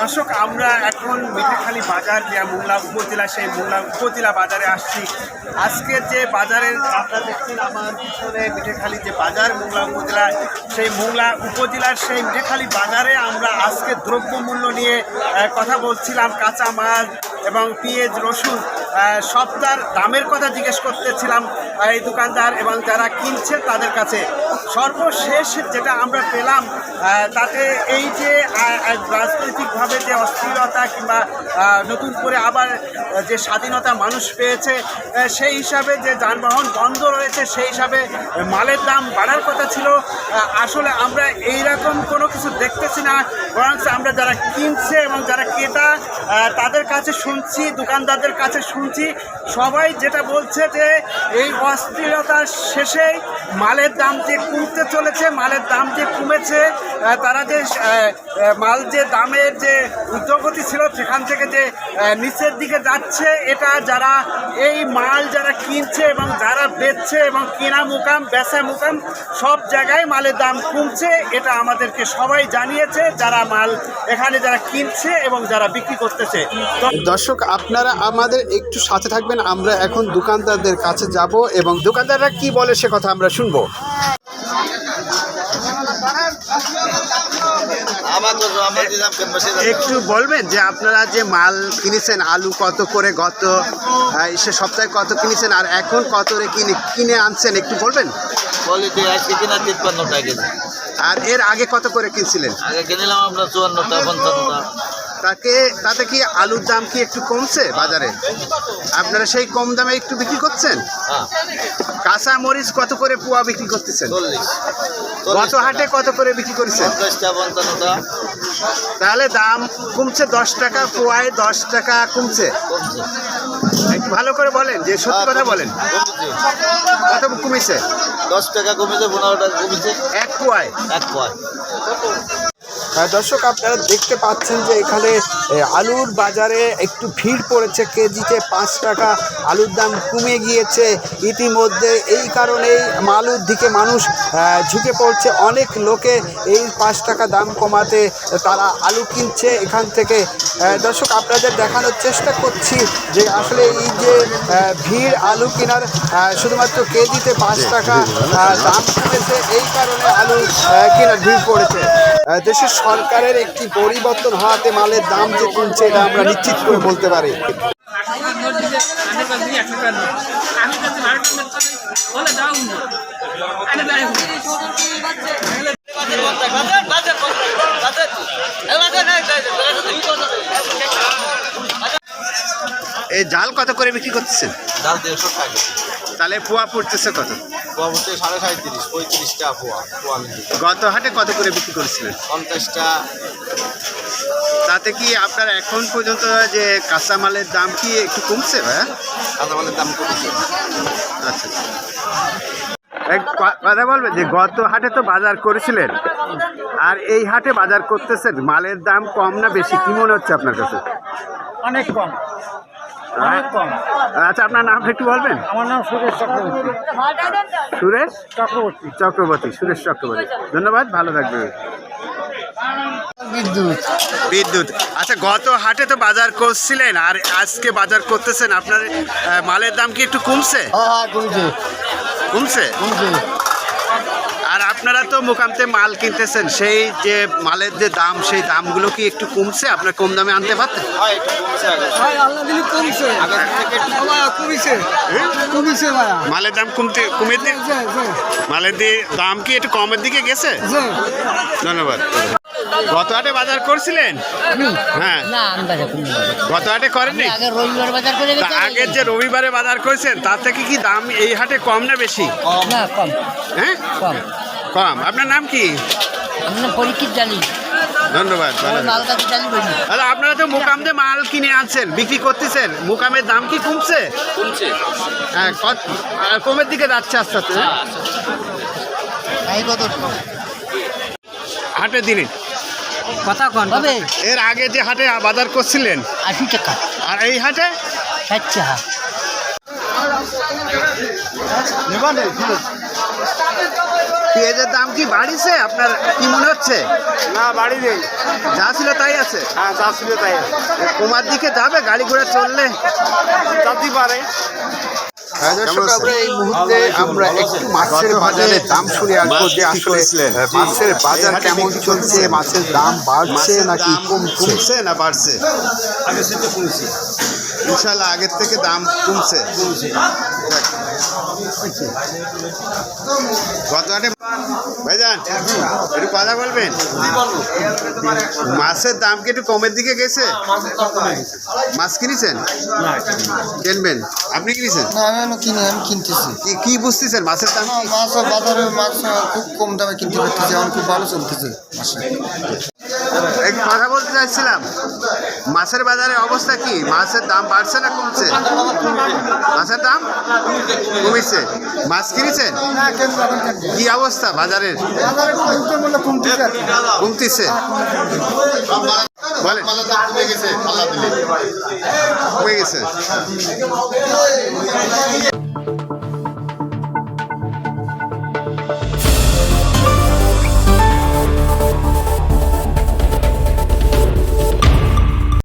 দর্শক, আমরা এখন মিঠাখালী বাজার, যে মোংলা উপজেলা, সেই মোংলা উপজেলা বাজারে আসছি। আজকে যে বাজারের আপনারা দেখছেন আমার পিছনে মিঠাখালী যে বাজার মোংলা উপজেলা, সেই মোংলা উপজেলার সেই মিঠাখালী বাজারে আমরা আজকে দ্রব্যমূল্য নিয়ে কথা বলছিলাম কাঁচা মাল এবং পেঁয়াজ রসুন আহ, সবটার দামের কথা জিজ্ঞেস করতেছিলাম এই দোকানদার এবং যারা কিনছে তাদের কাছে। সর্বশেষ যেটা আমরা পেলাম তাতে এই যে রাজনৈতিকভাবে যে অস্থিরতা কিংবা নতুন করে আবার যে স্বাধীনতা মানুষ পেয়েছে সেই হিসাবে যে যানবাহন বন্ধ রয়েছে সেই হিসাবে মালের দাম বাড়ার কথা ছিল। আসলে আমরা এই রকম কোনো কিছু দেখতেছি না বরং আমরা যারা কিনছে এবং যারা ক্রেতা তাদের কাছে শুনছি, দোকানদারদের কাছে শুনছি, সবাই যেটা বলছে যে এই অস্থিরতার শেষেই মালের দাম যে কমতে চলেছে, মালের দাম যে কমেছে তারা যে মাল যে দামের যে উদ্যোগতি ছিল, সেখান থেকে যে নিচের দিকে যাচ্ছে, এটা যারা এই মাল যারা কিনছে এবং যারা বেচছে এবং কেনা মুকাম, বেচা মুকাম, সব জায়গায় মালের দাম কমছে, এটা আমাদেরকে সবাই জানিয়েছে, যারা মাল এখানে যারা কিনছে এবং যারা বিক্রি করতেছে। দর্শক আপনারা আমাদের একটু সাথে থাকবেন। আমরা এখন দোকানদারদের কাছে যাব এবং দোকানদাররা কি বলে সে কথা আমরা শুনব। একটু বলবেন যে আপনারা যে মাল কিনেছেন আলু কত করে গত সে সপ্তাহে কত কিনেছেন আর এখন কত রে কিনে কিনে আনছেন একটু বলবেন? আর এর আগে কত করে কিনছিলেন? আগে কিনলাম আমরা চুয়ান্নটা পঞ্চান্নটা তাকে তাতে কি আলুর দাম কি একটু কমছে বাজারে? আপনারা সেই কম দামে একটু বিক্রি করছেন? হ্যাঁ। কাঁচা মরিচ কত করে পোয়া বিক্রি করতেছেন? গত হাটে কত করে বিক্রি করেছেন? তাহলে দাম কমছে দশ টাকা পোয়ায় দশ টাকা কমছে। একটু ভালো করে বলেন যে সত্যি কথা বলেন। কত কমেছে? দশ টাকা কমেছে পনেরো টাকা কমেছে। এক পোয়ায়? এক পয় হ্যাঁ, দর্শক, আপনারা দেখতে পাচ্ছেন যে এখানে আলুর বাজারে একটু ভিড় পড়েছে। কেজিতে পাঁচ টাকা, আলুর দাম কমে গিয়েছে ইতিমধ্যে। এই কারণেই আলুর দিকে মানুষ ঝুঁকে পড়ছে। অনেক লোকে এই পাঁচ টাকা দাম কমাতে তারা আলু কিনছে এখান থেকে। দর্শক, আপনাদের দেখানোর চেষ্টা করছি যে আসলে এই যে ভিড় আলু কেনার শুধুমাত্র কেজিতে পাঁচ টাকা দাম কমেছে, এই কারণে আলু কেনার ভিড় পড়েছে। দেশের সরকারের একটি পরিবর্তন হওয়াতে মালের দাম যে কমছে এটা আমরা নিশ্চিত করে বলতে পারি। এই জাল কত করে বিক্রি করতেছেন? ডাল দেড়শো টাকা। তাহলে পোয়া পড়তেছে কত? পোয়া বলতে সাড়ে সাঁত্রিশ পঁয়ত্রিশটা পোয়া পোয়া গত হাটে কত করে বিক্রি করেছিলেন? পঞ্চাশটা। তাতে কি আপনার এখন পর্যন্ত যে কাঁচামালের দাম কি একটু কমছে ভাইয়া? কাঁচামালের দাম কমেছে। আচ্ছা আচ্ছা। এক কথা বলবেন যে গত হাটে তো বাজার করেছিলেন আর এই হাটে বাজার করতেছেন মালের দাম কম না বেশি? কি মনে হচ্ছে আপনার কাছে? অনেক কম। অনেক কম আচ্ছা আপনার নাম একটু বলবেন? আমার নাম সুরেশ চক্রবর্তী। সুরেশ? চক্রবর্তী। চক্রবর্তী সুরেশ চক্রবর্তী। ধন্যবাদ ভালো থাকবে বিদ্যুৎ। বিদ্যুৎ। আচ্ছা গত হাটে তো বাজার করছিলেন আর আজকে বাজার করতেছেন আপনার মালের দাম কি একটু হ্যাঁ কমছে। কমছে? কমছে। আর আপনারা তো মোকামতে মাল কিনতেছেন সেই যে মালের যে দাম সেই দামগুলো কি একটু কমছে? আপনার কম দামে আনতে পারতেন? হয় মালের দাম কমতে যে মালের দিয়ে দাম কি একটু কমের দিকে গেছে? ধন্যবাদ। গত হাটে বাজার করছিলেন? হ্যাঁ। গত হাটে করেননি? আগে রবিবার বাজার করে আগের যে রবিবারে বাজার করেছেন তার থেকে কি দাম এই হাটে কম না বেশি? না কম। হ্যাঁ? কম। কম। আপনার নাম কি? আমরা পরীক্ষিত জানি। ধন্যবাদ ভালো থাকবেন। মাল কাছে জানি বলি। আপনারা তো মুকাম দিয়ে মাল কিনে আনছেন বিক্রি করতেছেন। মুকামের দাম কি কমছে? কমছে। হ্যাঁ কমের দিকে যাচ্ছে আস্তে আস্তে হ্যাঁ? কত? হাটে দিনে কথা কন। তবে এর আগে যে হাটে বাজার করছিলেন? আশি টাকা। আর এই হাটে? ষাট টাকা। পেঁয়াজের দাম কি বাড়িছে? আপনার কি মনে হচ্ছে? না বাড়ি নেই। যা ছিল তাই আছে? হ্যাঁ যা ছিল তাই কমার দিকে যাবে গাড়ি ঘোড়া চললে? যাতে পারে। হ্যাঁ, দর্শক, আমরা এই মুহূর্তে আমরা একটু মাছের বাজারের দাম শুনে আসব যে আসলে মাছের বাজার কেমন চলছে মাছের দাম বাড়ছে নাকি কমছে? কমছে না বাড়ছে? ইনশাল্লাহ আগের থেকে দাম কমছে। ভাইজান একটু কথা বলবেন? মাছের দাম কি একটু কমের দিকে গেছে? মাছ কিনেছেন? কিনবেন? আপনি কিনেছেন? আমি কিনি আমি কিনতেছি। কি কি বুঝতেছেন? মাছের দাম? মাছ বাজারে মাছ খুব কম দামে কিনতে পারতেছি এখন খুব ভালো চলতেছে। কথা বলতে চাইছিলাম মাছের বাজারে অবস্থা কি? মাছের দাম বাড়ছে না কমছে? মাছের দাম কমেছে। মাছ কিনেছেন কি অবস্থা বাজারের? কমতেছে। বলেন। কমে গেছে।